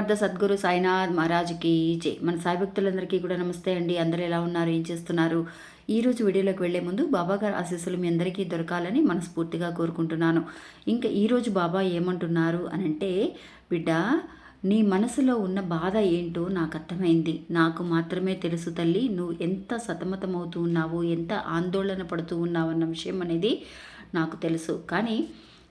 సమర్థ సద్గురు సాయినాథ్ మహారాజ్కి జై. మన సాయి భక్తులందరికీ కూడా నమస్తే అండి. అందరూ ఎలా ఉన్నారు? ఏం చేస్తున్నారు? ఈ రోజు వీడియోలోకి వెళ్ళే ముందు బాబా గారి ఆశీస్సులు మీ అందరికీ దొరకాలని మనస్ఫూర్తిగా కోరుకుంటున్నాను. ఇంకా ఈరోజు బాబా ఏమంటున్నారు అని అంటే బిడ్డ నీ మనసులో ఉన్న బాధ ఏంటో నాకు అర్థమైంది. నాకు మాత్రమే తెలుసు తల్లి. నువ్వు ఎంత సతమతమవుతూ ఉన్నావు ఎంత ఆందోళన పడుతూ ఉన్నావు అన్న విషయం అనేది నాకు తెలుసు. కానీ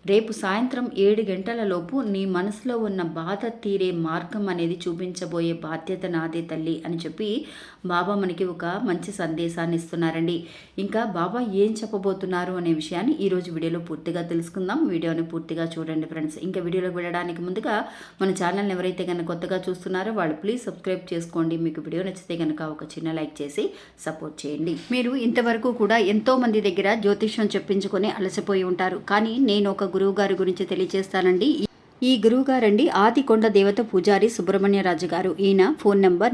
రేపు సాయంత్రం ఏడు గంటలలోపు నీ మనసులో ఉన్న బాధ తీరే మార్గం అనేది చూపించబోయే బాధ్యత నాదే తల్లి అని చెప్పి బాబా మనకి ఒక మంచి సందేశాన్ని ఇస్తున్నారండి. ఇంకా బాబా ఏం చెప్పబోతున్నారు అనే విషయాన్ని ఈరోజు వీడియోలో పూర్తిగా తెలుసుకుందాం. వీడియోని పూర్తిగా చూడండి ఫ్రెండ్స్. ఇంకా వీడియోలోకి వెళ్ళడానికి ముందుగా మన ఛానల్ని ఎవరైతే కనుక కొత్తగా చూస్తున్నారో వాళ్ళు ప్లీజ్ సబ్స్క్రైబ్ చేసుకోండి. మీకు వీడియో నచ్చితే కనుక ఒక చిన్న లైక్ చేసి సపోర్ట్ చేయండి. మీరు ఇంతవరకు కూడా ఎంతో మంది దగ్గర జ్యోతిష్యం చెప్పించుకొని అలసిపోయి ఉంటారు. కానీ నేను ఒక గురువు గారి గురించి తెలియజేస్తానండి. ఈ గురువు గారండి ఆదికొండ దేవత పూజారి సుబ్రహ్మణ్యరాజు గారు ఈయన phone number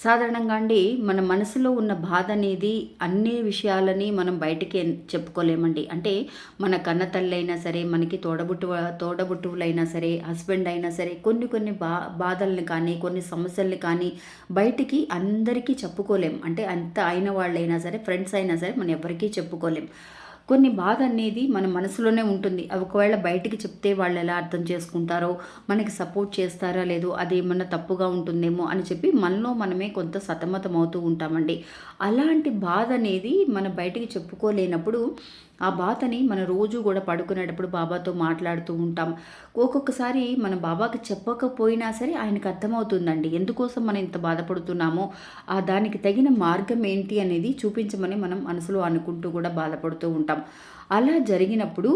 సాధారణంగా అండి మన మనసులో ఉన్న బాధ అనేది అన్ని విషయాలని మనం బయటికి చెప్పుకోలేమండి. అంటే మన కన్న తల్లి అయినా సరే మనకి తోడబుట్టు తోడబుట్టువులైనా సరే హస్బెండ్ అయినా సరే కొన్ని కొన్ని బా బాధల్ని కానీ కొన్ని సమస్యల్ని కానీ బయటికి అందరికీ చెప్పుకోలేం. అంటే అంత అయిన వాళ్ళైనా సరే ఫ్రెండ్స్ అయినా సరే మనం ఎవరికీ చెప్పుకోలేం. కొన్ని బాధ అనేది మన మనసులోనే ఉంటుంది. ఒకవేళ బయటికి చెప్తే వాళ్ళు ఎలా అర్థం చేసుకుంటారో మనకి సపోర్ట్ చేస్తారా లేదో అది ఏమన్నా తప్పుగా ఉంటుందేమో అని చెప్పి మనలో మనమే కొంత సతమతం అవుతూ ఉంటామండి. అలాంటి బాధ అనేది మన బయటికి చెప్పుకోలేనప్పుడు ఆ బాధని మనం రోజు కూడా పడుకునేటప్పుడు బాబాతో మాట్లాడుతూ ఉంటాం. ఒక్కొక్కసారి మన బాబాకి చెప్పకపోయినా సరే ఆయనకు అర్థమవుతుందండి. ఎందుకోసం మనం ఇంత బాధపడుతున్నామో ఆ దానికి తగిన మార్గం ఏంటి అనేది చూపించమని మనం మనసులో అనుకుంటూ కూడా బాధపడుతూ ఉంటాం. అలా జరిగినప్పుడు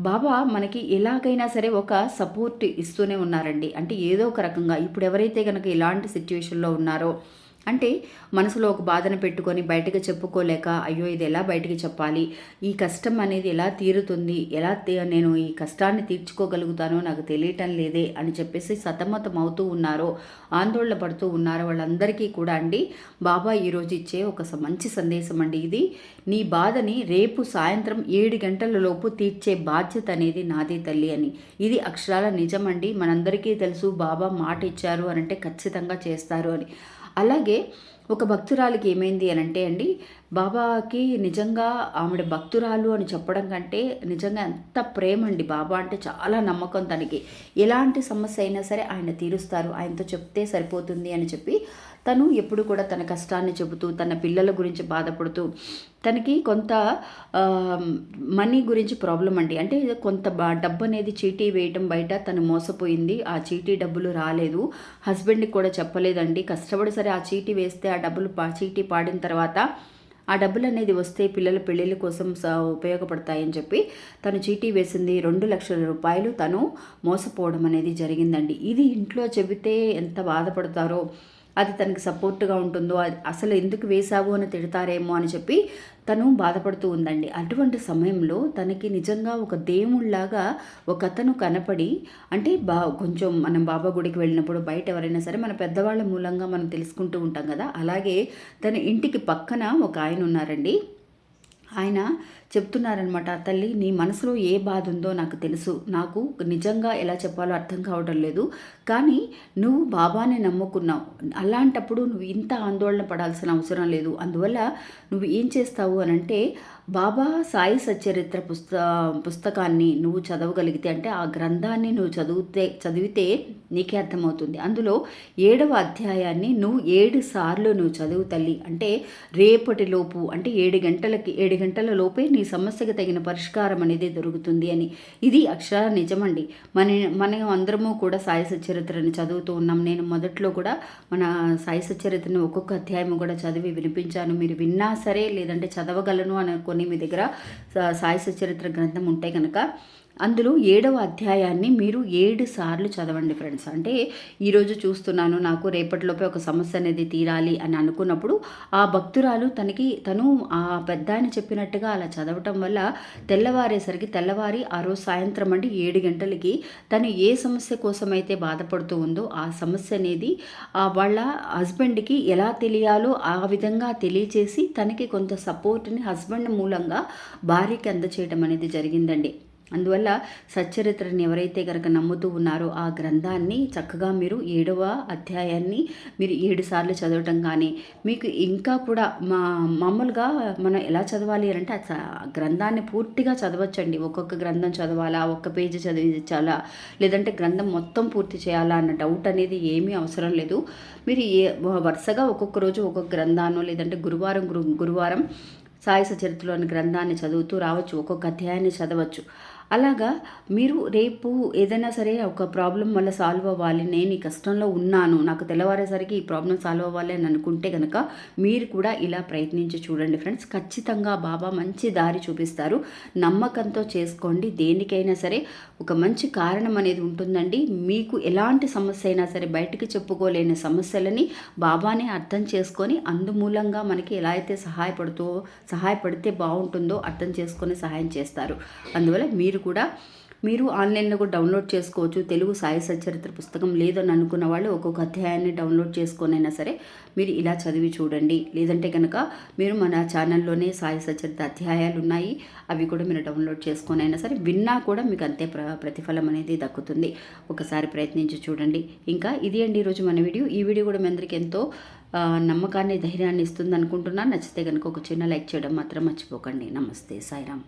బాబా మనకి ఎలాగైనా సరే ఒక సపోర్ట్ ఇస్తూనే ఉన్నారండి. అంటే ఏదో ఒక రకంగా ఇప్పుడు ఎవరైతే కనుక ఇలాంటి సిచ్యువేషన్లో ఉన్నారో అంటే మనసులో ఒక బాధను పెట్టుకొని బయటకు చెప్పుకోలేక అయ్యో ఇది ఎలా బయటికి చెప్పాలి? ఈ కష్టం అనేది ఎలా తీరుతుంది? ఎలా నేను ఈ కష్టాన్ని తీర్చుకోగలుగుతానో నాకు తెలియటం లేదే అని చెప్పేసి సతమతం అవుతూ ఉన్నారో ఆందోళన పడుతూ ఉన్నారో వాళ్ళందరికీ కూడా అండి. బాబా ఈరోజు ఇచ్చే ఒక మంచి సందేశం అండి ఇది. నీ బాధని రేపు సాయంత్రం ఏడు గంటల లోపు తీర్చే బాధ్యత అనేది నాది తల్లి అని. ఇది అక్షరాల నిజమండి మనందరికీ తెలుసు బాబా మాట ఇచ్చారు అని అంటే ఖచ్చితంగా చేస్తారు అని. అలాగే ఒక భక్తురాలికి ఏమైంది అని అంటే అండి బాబాకి నిజంగా ఆవిడ భక్తురాలు అని చెప్పడం కంటే నిజంగా ఎంత ప్రేమ అండి బాబా అంటే చాలా నమ్మకం తనకి. ఎలాంటి సమస్య అయినా సరే ఆయన తీరుస్తారు ఆయనతో చెప్తే సరిపోతుంది అని చెప్పి తను ఎప్పుడు కూడా తన కష్టాన్ని చెబుతూ తన పిల్లల గురించి బాధపడుతూ తనకి కొంత మనీ గురించి ప్రాబ్లం అండి. అంటే కొంత డబ్బు అనేది చీటీ వేయటం బయట తను మోసపోయింది ఆ చీటీ డబ్బులు రాలేదు. హస్బెండ్కి కూడా చెప్పలేదండి. కష్టపడి సరే ఆ చీటీ వేస్తే ఆ డబ్బులు చీటీ పాడిన తర్వాత ఆ డబ్బులు అనేది వస్తే పిల్లల పెళ్ళిళ్ళ కోసం ఉపయోగపడతాయని చెప్పి తను చీటీ వేసింది. రెండు లక్షల రూపాయలు తను మోసపోవడం అనేది జరిగిందండి. ఇది ఇంట్లో చెబితే ఎంత బాధపడతారో అది తనకి సపోర్ట్గా ఉంటుందో అసలు ఎందుకు వేశావు అని తిడతారేమో అని చెప్పి తను బాధపడుతూ ఉందండి. అటువంటి సమయంలో తనకి నిజంగా ఒక దేవుళ్ళాగా ఒక అతను కనపడి అంటే బా కొంచెం మనం బాబా గుడికి వెళ్ళినప్పుడు బయట ఎవరైనా సరే మన పెద్దవాళ్ళ మూలంగా మనం తెలుసుకుంటూ ఉంటాం కదా. అలాగే తన ఇంటికి పక్కన ఒక ఆయన ఉన్నారండి. ఆయన చెప్తున్నారనమాట తల్లి నీ మనసులో ఏ బాధ ఉందో నాకు తెలుసు. నాకు నిజంగా ఎలా చెప్పాలో అర్థం కావడం లేదు. కానీ నువ్వు బాబాని నమ్ముకున్నావు. అలాంటప్పుడు నువ్వు ఇంత ఆందోళన పడాల్సిన అవసరం లేదు. అందువల్ల నువ్వు ఏం చేస్తావు అని అంటే బాబా సాయి సచరిత్ర పుస్త పుస్తకాన్ని నువ్వు చదవగలిగితే అంటే ఆ గ్రంథాన్ని నువ్వు చదివితే చదివితే నీకే అర్థమవుతుంది. అందులో ఏడవ అధ్యాయాన్ని నువ్వు ఏడు సార్లు నువ్వు చదువు తల్లి. అంటే రేపటి లోపు అంటే ఏడు గంటలకి ఏడు గంటల లోపే నీ సమస్యకు తగిన పరిష్కారం అనేది దొరుకుతుంది అని. ఇది అక్షర నిజమండి. మన మనం అందరము కూడా సాయి సచరిత్రని చదువుతూ ఉన్నాం. నేను మొదట్లో కూడా మన సాయి సచరిత్రని ఒక్కొక్క అధ్యాయం కూడా చదివి వినిపించాను. మీరు విన్నా సరే లేదంటే చదవగలను అనుకున్న మీ దగ్గర సాయి సచరిత్ర గ్రంథం ఉంటే కనుక అందులో ఏడవ అధ్యాయాన్ని మీరు ఏడు సార్లు చదవండి ఫ్రెండ్స్. అంటే ఈరోజు చూస్తున్నాను నాకు రేపటిలోపే ఒక సమస్య అనేది తీరాలి అని అనుకున్నప్పుడు ఆ భక్తురాలు తనకి తను ఆ పెద్ద ఆయన చెప్పినట్టుగా అలా చదవటం వల్ల తెల్లవారేసరికి తెల్లవారి ఆ రోజు సాయంత్రం అంటే ఏడు గంటలకి తను ఏ సమస్య కోసమైతే బాధపడుతూ ఉందో ఆ సమస్య అనేది ఆ వాళ్ళ హస్బెండ్కి ఎలా తెలియాలో ఆ విధంగా తెలియచేసి తనకి కొంత సపోర్ట్ని హస్బెండ్ మూలంగా భార్యకి అందచేయడం అనేది జరిగిందండి. అందువల్ల సచ్చరిత్రని ఎవరైతే కనుక నమ్ముతూ ఉన్నారో ఆ గ్రంథాన్ని చక్కగా మీరు ఏడవ అధ్యాయాన్ని మీరు ఏడు సార్లు చదవటం కానీ మీకు ఇంకా కూడా మా మామూలుగా మనం ఎలా చదవాలి అంటే ఆ గ్రంథాన్ని పూర్తిగా చదవచ్చండి. ఒక్కొక్క గ్రంథం చదవాలా ఒక్క పేజీ చదివించాలా లేదంటే గ్రంథం మొత్తం పూర్తి చేయాలా అన్న డౌట్ అనేది ఏమీ అవసరం లేదు. మీరు ఏ వరుసగా ఒక్కొక్క రోజు ఒక్కొక్క గ్రంథాన్ని లేదంటే గురువారం గురు గురువారం సాయి సచరిత్రలోని గ్రంథాన్ని చదువుతూ రావచ్చు ఒక్కొక్క అధ్యాయాన్ని చదవచ్చు. అలాగా మీరు రేపు ఏదైనా సరే ఒక ప్రాబ్లం వల్ల సాల్వ్ అవ్వాలి నేను ఈ కష్టంలో ఉన్నాను నాకు తెల్లవారేసరికి ఈ ప్రాబ్లం సాల్వ్ అవ్వాలి అని అనుకుంటే కనుక మీరు కూడా ఇలా ప్రయత్నించి చూడండి ఫ్రెండ్స్. ఖచ్చితంగా బాబా మంచి దారి చూపిస్తారు. నమ్మకంతో చేసుకోండి. దేనికైనా సరే ఒక మంచి కారణం అనేది ఉంటుందండి. మీకు ఎలాంటి సమస్య అయినా సరే బయటికి చెప్పుకోలేని సమస్యలని బాబానే అర్థం చేసుకొని అందుమూలంగా మనకి ఎలా అయితే సహాయపడుతూ సహాయపడితే బాగుంటుందో అర్థం చేసుకొని సహాయం చేస్తారు. అందువల్ల మీరు కూడా మీరు ఆన్లైన్లో కూడా డౌన్లోడ్ చేసుకోవచ్చు. తెలుగు సాయి సచరిత్ర పుస్తకం లేదని అనుకున్న వాళ్ళు ఒక్కొక్క అధ్యాయాన్ని డౌన్లోడ్ చేసుకొనైనా సరే మీరు ఇలా చదివి చూడండి. లేదంటే కనుక మీరు మన ఛానల్లోనే సాయి సచరిత్ర అధ్యాయాలు ఉన్నాయి. అవి కూడా మీరు డౌన్లోడ్ చేసుకొనైనా సరే విన్నా కూడా మీకు అంతే ప్ర ప్రతిఫలం అనేది దక్కుతుంది. ఒకసారి ప్రయత్నించి చూడండి. ఇంకా ఇది అండి ఈరోజు మన వీడియో. ఈ వీడియో కూడా మీ అందరికీ ఎంతో నమ్మకాన్ని ధైర్యాన్ని ఇస్తుంది అనుకుంటున్నాను నచ్చితే కనుక ఒక చిన్న లైక్ చేయడం మాత్రం మర్చిపోకండి. నమస్తే. సాయిరామ్.